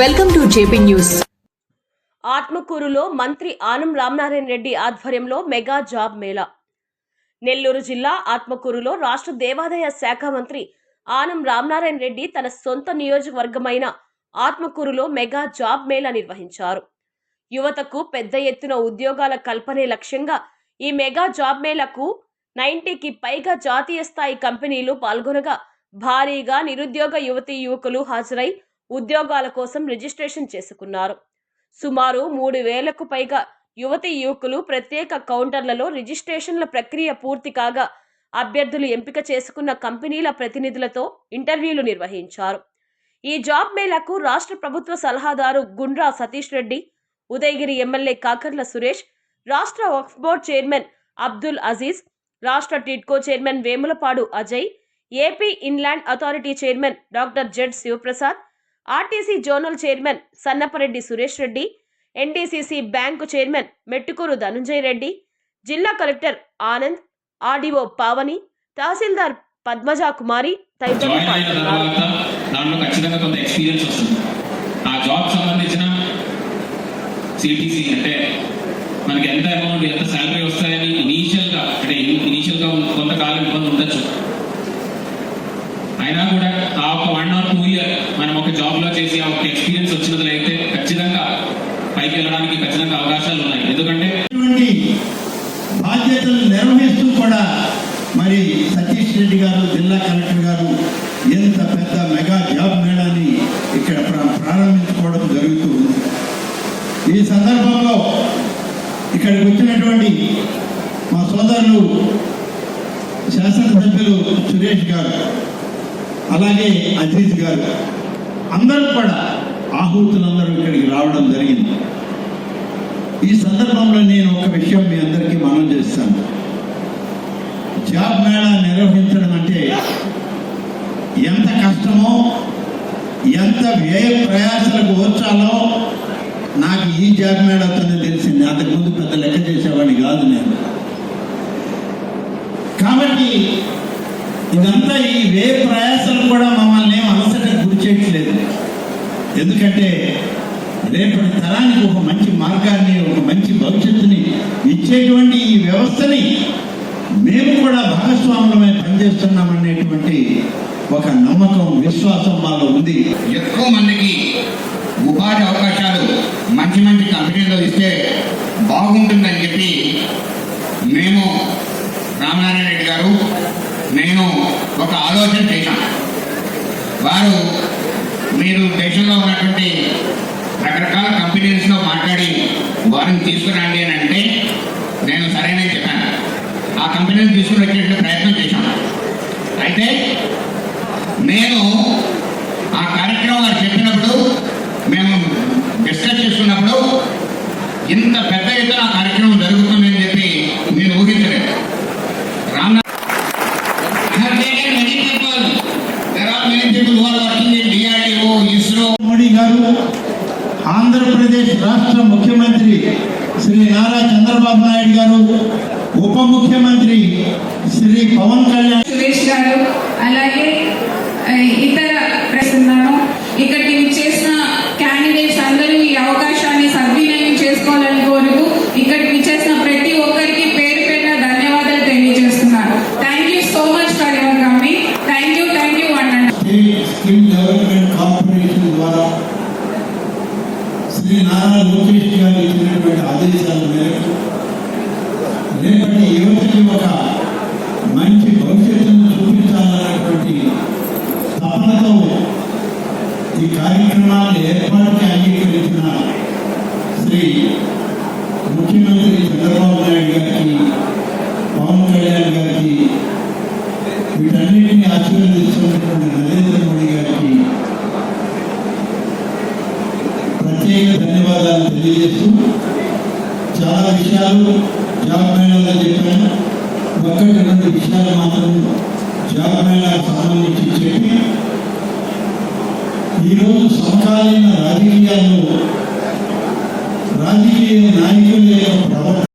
Welcome to JP news. ఆత్మకూరులో మంత్రి ఆనం రామనారాయణ రెడ్డి ఆధ్వర్యంలో మెగా జాబ్ మేళా. నెల్లూరు జిల్లా ఆత్మకూరులో రాష్ట్ర దేవాదాయ శాఖ మంత్రి ఆనం రామనారాయణ రెడ్డి తన సొంత నియోజకవర్గమైన ఆత్మకూరులో మెగా జాబ్ మేళా నిర్వహించారు. యువతకు పెద్ద ఎత్తున ఉద్యోగాల కల్పనే లక్ష్యంగా ఈ మెగా జాబ్ మేళాకు నైంటీకి పైగా జాతీయ స్థాయి కంపెనీలు పాల్గొనగా భారీగా నిరుద్యోగ యువతీ యువకులు హాజరై ఉద్యోగాల కోసం రిజిస్ట్రేషన్ చేసుకున్నారు. సుమారు మూడు వేలకు పైగా యువతి యువకులు ప్రత్యేక కౌంటర్లలో రిజిస్ట్రేషన్ల ప్రక్రియ పూర్తి కాగా అభ్యర్థులు ఎంపిక చేసుకున్న కంపెనీల ప్రతినిధులతో ఇంటర్వ్యూలు నిర్వహించారు. ఈ జాబ్ మేళాకు రాష్ట్ర ప్రభుత్వ సలహాదారు గుండ్రా సతీష్ రెడ్డి ఉదయగిరి ఎమ్మెల్యే కాకర్ల సురేష్ రాష్ట్ర వక్ఫ్ బోర్డ్ చైర్మన్ అబ్దుల్ అజీజ్ రాష్ట్ర TIDCO chairman Vemulapadu Ajay AP inland authority chairman doctor Z Sivaprasad RTC zonal chairman Sannapareddy Suresh Reddy NDCC bank chairman Mettukuru Dhanunjaya Reddy జిల్లా కలెక్టర్ ఆనంద్ ఆర్డీఓ పావని తహసీల్దార్ పద్మజా కుమారి తదితరులు జాయిన్ అయిన పాల్గొన్నారు. తర్వాత దాంట్లో ఖచ్చితంగా కొంత ఎక్స్పీరియన్స్ వస్తుంది. ఆ జాబ్ సంబంధించిన సిటీసీ అంటే మనకి ఎంత అమౌంట్ ఎంత శాలరీ వస్తాయని ఇనీషియల్గా అంటే ఇనీషియల్గా కొంతకాలం ఇబ్బంది ఉండొచ్చు. అయినా కూడా ఆ ఒక వన్ ఆర్ టూ ఇయర్ మనం ఒక జాబ్లో చేసి ఆ ఒక ఎక్స్పీరియన్స్ వచ్చినట్లయితే ఖచ్చితంగా పైకి వెళ్ళడానికి ఖచ్చితంగా అవకాశాలు ఉన్నాయి. ఎందుకంటే ఇటువంటి బాధ్యతలు నిర్వహిస్తూ కూడా మరి సతీష్ రెడ్డి గారు జిల్లా కలెక్టర్ గారు ఎంత పెద్ద మెగా జాబ్ మేళాన్ని ఇక్కడ ప్రారంభించుకోవడం జరుగుతూ ఉంది. ఈ సందర్భంలో ఇక్కడికి వచ్చినటువంటి మా సోదరులు శాసనసభ్యులు సురేష్ గారు అలాగే అజీజ్ గారు అందరూ కూడా ఆహూతులందరూ ఇక్కడికి రావడం జరిగింది. ఈ సందర్భంలో నేను ఒక విషయం మీ అందరికీ మనం చేస్తాను. జాబ్ మేళా నిర్వహించడం అంటే ఎంత కష్టమో ఎంత వ్యయ ప్రయాసాలకు వచ్చాలో నాకు ఈ జాబ్ మేళాతోనే తెలిసింది. అంతకుముందు పెద్ద లెక్క చేసేవాడిని కాదు నేను. కాబట్టి ఇదంతా ఈ వే ప్రయాసాలు కూడా మమ్మల్ని ఏం అలసటకు గురి చేయట్లేదు. ఎందుకంటే రేపటి తరానికి ఒక మంచి మార్గాన్ని ఒక మంచి భవిష్యత్తుని ఇచ్చేటువంటి ఈ వ్యవస్థని మేము కూడా భాగస్వాములమై పనిచేస్తున్నామనేటువంటి ఒక నమ్మకం విశ్వాసం మాలో ఉంది. ఎక్కువ మందికి ఉపాధి అవకాశాలు మంచి మంచి కంపెనీలో ఇస్తే బాగుంటుందని చెప్పి మేము రామనారాయణ రెడ్డి గారు నేను ఒక ఆలోచన చేశాను. వారు మీరు దేశంలో ఉన్నటువంటి రకరకాల కంపెనీస్లో మాట్లాడి వారిని తీసుకురండి అని అంటే నేను సరైన చెప్పాను. ఆ కంపెనీని తీసుకుని వచ్చేటువంటి ప్రయత్నం చేశాను. అయితే నేను ఆ కార్యక్రమం వారు చెప్పినప్పుడు మేము డిస్కస్ చేసుకున్నప్పుడు ఇంత పెద్ద ఎత్తున ఆ కార్యక్రమం జరుగుతుంది చెప్పి నేను ఊహించలేదు రామ్ ఇస్రో మోడీ గారు ఆంధ్రప్రదేశ్ రాష్ట్ర ముఖ్యమంత్రి శ్రీ నారా చంద్రబాబు నాయుడు గారు ఉప ముఖ్యమంత్రి శ్రీ పవన్ కళ్యాణ్ సురేష్ గారు అలాగే ఇతర ప్రస్తున్నాను ఇక్కడికి చేసిన క్యాండిడేట్స్ అందరూ ఈ అవకాశాన్ని సద్వినియోగం చేసుకోవాలని కోరుతూ ఇక్కడికి చేసిన ప్రతి ఒక్కరికి పేరు పేరున ధన్యవాదాలు తెలియజేస్తున్నాను. Thank you so much for your coming thank you thank you state skill development corporation ద్వారా శ్రీ నారా లోకేష్ గారు ఇచ్చినటువంటి ఆదేశాల మేరకు రేపటి యువతకి ఒక మంచి భవిష్యత్తును చూపించాలన్నటువంటి తపనతో ఈ కార్యక్రమాలు ఏర్పాటుకి అంగీకరించిన శ్రీ ముఖ్యమంత్రి చంద్రబాబు నాయుడు గారికి పవన్ కళ్యాణ్ గారికి వీటన్నిటిని ఆశీర్వదిస్తున్నటువంటి నరేంద్ర మోడీ గారికి ప్రత్యేక ధన్యవాదాలు తెలియజేస్తూ చాలా విషయాలు జాబ్ మేళాలో చెప్పాను ఒక్కటి రెండు విషయాలు మాత్రం జాబ్ మేళాకు సంబంధించి చెప్పి ఈరోజు సమకాలీన రాజకీయాల్లో రాజకీయ నాయకుల యొక్క ప్రవర్తన